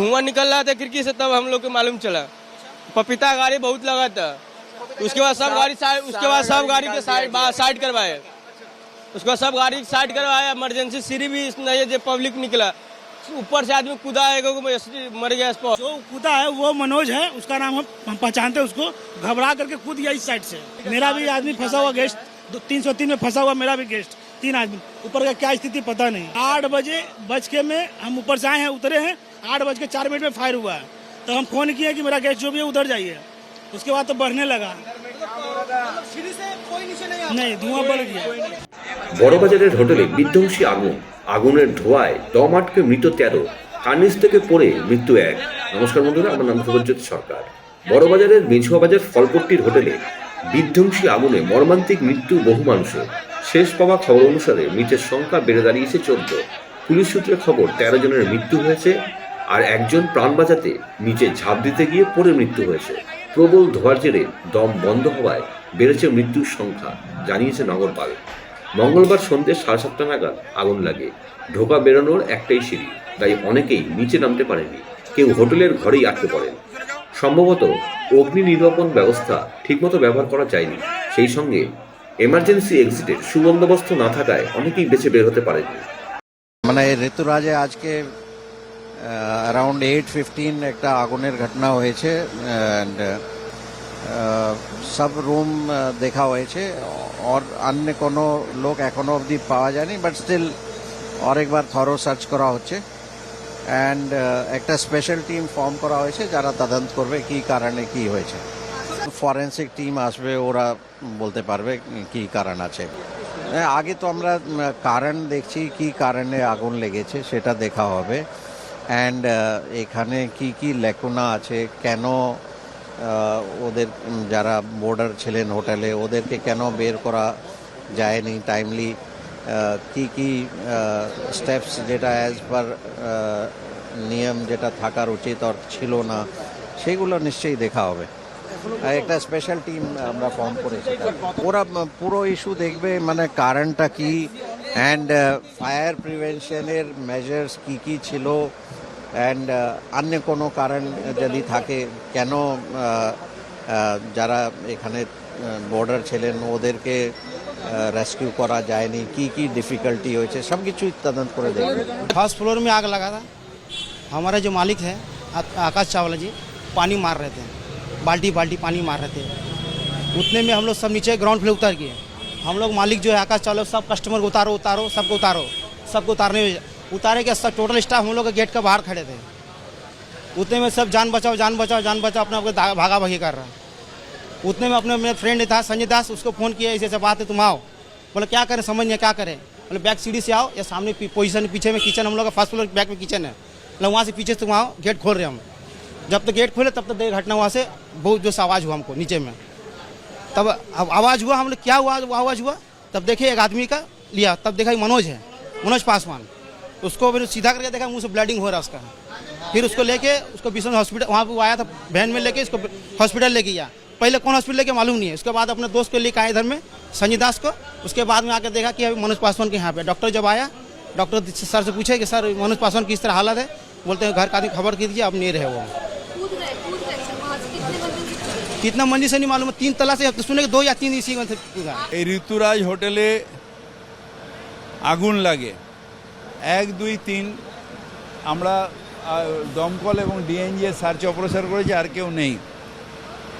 धुआँ निकल रहा था खिड़की से, तब हम लोग को मालूम चला। पपीता गाड़ी बहुत लगा था। उसके बाद सब गाड़ी उसके बाद सब गाड़ी के साइड साइड करवाए। उसके बाद सब गाड़ी साइड करवाया इमरजेंसी सीढ़ी भी नहीं है पब्लिक निकला। ऊपर से आदमी कूदा है मर गया जो कूदा है, वो मनोज है, उसका नाम हम हम पहचानते हैं उसको। घबरा करके कूद गया इस साइड से। मेरा भी आदमी फंसा हुआ गेस्ट तीन सौ तीन में फंसा हुआ मेरा भी गेस्ट तीन आदमी। ऊपर का क्या स्थिति पता नहीं। आठ बजे बज के में हम ऊपर से आए हैं, उतरे हैं। आठ बज के चार मिनट में फायर हुआ है तो हम फोन किए कि मेरा गेस्ट जो भी है उधर जाइए उसके बाद तो बढ़ने लगा नहीं धुआं बढ़ गया বড়বাজারের হোটেলে বিধ্বংসী আগুন আগুনের ধোঁয়ায় দম আটকে মৃত তেরো কার্নিস থেকে পড়ে মৃত্যু এক নমস্কার বন্ধুরা আমার নাম শুভজ্যোতি সরকার বড়বাজারের মেঝুয়া বাজার ফলপট্টির হোটেলে বিধ্বংসী আগুনে মর্মান্তিক মৃত্যু বহু মানুষের শেষ পাওয়া খবর অনুসারে মৃতের সংখ্যা বেড়ে দাঁড়িয়েছে চোদ্দ পুলিশ সূত্রে খবর তেরো জনের মৃত্যু হয়েছে আর একজন প্রাণ বাঁচাতে নিচে ঝাঁপ দিতে গিয়ে পড়ে মৃত্যু হয়েছে। প্রবল ধোয়ার জেরে দম বন্ধ হওয়ায় বেড়েছে মৃত্যুর সংখ্যা, জানিয়েছে নগরপাল। মঙ্গলবার সন্ধ্যে সাড়ে সাতটা নাগাদ আগুন লাগে। ঢোকা বেরোনোর একটাই সিঁড়ি, তাই অনেকেই নিচে নামতে পারেনি। কেউ হোটেলের ঘরেই আটকে পড়েন। সম্ভবত অগ্নি নির্বাপন ব্যবস্থা ঠিকমতো ব্যবহার করা যায়নি। সেই সঙ্গে এমার্জেন্সি এক্সিটের সুবন্দোবস্ত না থাকায় অনেকেই বেঁচে বের হতে পারেনি মানে ঋতুরাজে আজকে অ্যারাউন্ড এইট ফিফটিন একটা আগুনের ঘটনা হয়েছে অ্যান্ড সব রুম দেখা হয়েছে। আর অন্য কোনো লোক এখনও অবধি পাওয়া যায়নি বাট স্টিল আরেকবার থরো সার্চ করা হচ্ছে। অ্যান্ড একটা স্পেশাল টিম ফর্ম করা হয়েছে, যারা তদন্ত করবে কি কারণে কি হয়েছে। ফরেন্সিক টিম আসবে, ওরা বলতে পারবে কি কারণ আছে। আগে তো আমরা কারণ দেখছি কি কারণে আগুন লেগেছে, সেটা দেখা হবে। অ্যান্ড এখানে কি কি লেকুনা আছে? কেন ওদের যারা বোর্ডার ছিলেন হোটেলে, ওদেরকে কেন বের করা যায়নি টাইমলি কি কি স্টেপস যেটা অ্যাজ পার নিয়ম যেটা থাকার উচিত আর ছিল না, সেগুলো নিশ্চয়ই দেখা হবে। একটা স্পেশাল টিম আমরা ফর্ম করেছি। ওরা, পুরো ইস্যু দেখবে মানে কারণটা কি? অ্যান্ড ফায়ার প্রিভেনশনের মেজার্স কি কি ছিল অ্যান্ড অন্য কোনো কারণ যদি থাকে কেন আহ, আহ, যারা এখানে বর্ডার ছিলেন ওদেরকে রেস্কিউ করা যায়নি কি কি ডিফিকাল্টি হয়েছে সব কিছুই তদন্ত করে দেখবে फर्स्ट फ्लोर में आग लगा था हमारा जो मालिक है आ- आकाश चावला जी पानी मार रहे थे बाल्टी बाल्टी पानी मार रहे थे उतने में हम लोग सब नीचे ग्राउंड फ्लोर उतर गए हम लोग मालिक जो है, आकाश चावला, सब कस्टमर को उतारो उतारो, सबको उतारो, सबको उतारने उतारे के सब टोटल स्टाफ हम लोग के गेट के बाहर खड़े थे। उतने में सब जान बचाओ जान बचाओ जान बचाओ, अपने आपको भागा भागी कर रहा उतने में अपने मेरे फ्रेंड था, संजय दास, उसको फ़ोन किया ऐसे ऐसे बात है, तुम आओ। बोले, क्या करें, समझ नहीं क्या करें? बोले बैक सीढ़ी से आओ, या सामने पोजीशन पीछे में किचन हम लोग का फ़र्स्ट फ्लोर बैक में किचन है। मतलब वहाँ से पीछे से तुम आओ गेट खोल रहे हम। जब तक तो गेट खोले, तब तक तो देर घटना वहाँ से बहुत जो आवाज़ हुआ हमको, नीचे में। तब आवाज़ हुआ, हम लोग क्या हुआ आवाज़ हुआ? तब देखे एक आदमी का लिया, तब देखा मनोज है, मनोज पासवान। उसको मैंने सीधा करके देखा, मुँह से ब्लडिंग हो रहा उसका। फिर उसको लेके, उसको बिशन हॉस्पिटल वहाँ पर आया था वैन में लेके इसको हॉस्पिटल लेके गया। पहले कौन हॉस्पिटल लेके, मालूम नहीं है। उसके बाद अपने दोस्त को लेकर आए इधर में, संजय दास को। उसके बाद में आकर देखा कि अभी मनोज पासवान के यहाँ पे डॉक्टर जब आया डॉक्टर सर से पूछे कि, सर, मनोज पासवान किस तरह हालत है? बोलते हैं, घर का आदमी खबर कीजिए अब नहीं रहे वो कितना मंजिल से नहीं मालूम है, तीन तला से अब तो सुने कि दो या तीन इसी में से कूदा है। এই ঋতুরাজ হোটেলে আগুন লাগে এক দুই তিন আমরা আহ, দমকল এবং ডিএনজি এর সার্চ অপারেশন করেছি আর কেউ নেই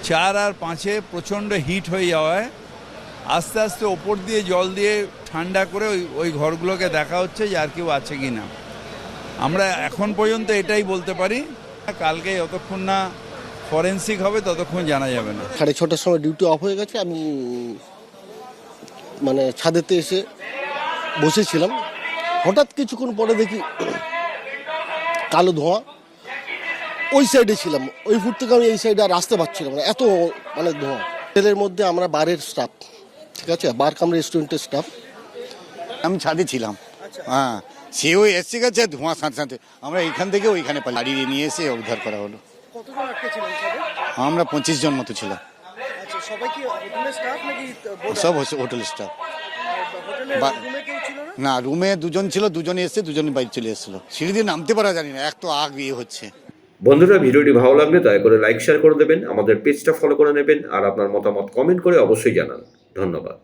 চার আর পাঁচে প্রচণ্ড হিট হয়ে যাওয়ায় আস্তে আস্তে ওপর দিয়ে জল দিয়ে ঠান্ডা করে ওই ওই ঘরগুলোকে দেখা হচ্ছে যে আর কেউ আছে কি না আমরা এখন পর্যন্ত এটাই বলতে পারি কালকে যতক্ষণ না ফরেন্সিক হবে ততক্ষণ জানা যাবে না। সাড়ে ছটার সময় ডিউটি অফ হয়ে গেছে আমি মানে ছাদেতে এসে বসেছিলাম। হঠাৎ কিছুক্ষণ পরে দেখি কালো ধোঁয়া। ওই সাইডে ছিলাম ওই ফুট থেকে আমি এই সাইডে আর আসতে পারছিলাম না এত মানে ধোঁয়া। হোটেলের মধ্যে আমরা বারের স্টাফ ঠিক আছে? বার কাম রেস্টুরেন্টের স্টাফ আমি ছাদে ছিলাম। হ্যাঁ সেও এসছে গেছে ধোঁয়া সাথে সাথে। আমরা এইখান থেকে ওইখানে গাড়ি নিয়ে এসে উদ্ধার করা হলো। কতজন আটকে ছিলেন সবে আমরা পঁচিশ জন মতো ছিলাম। আচ্ছা সবাই কি হোটেলের স্টাফ নাকি সব হচ্ছে হোটেল স্টাফ হোটেলের বা- রুমে কেউ ছিল না? না রুমে দুজন ছিল দুজন এসছে দুজন বাইরে চলে এসেছিল। সিঁড়ি দিয়ে নামতে পারা জানি না এক তো আগ ইয়ে হচ্ছে। বন্ধুরা ভিডিওটি ভালো লাগলে দয়া করে লাইক শেয়ার করে দেবেন আমাদের পেজটা ফলো করে নেবেন আর আপনার মতামত কমেন্ট করে অবশ্যই জানান। ধন্যবাদ।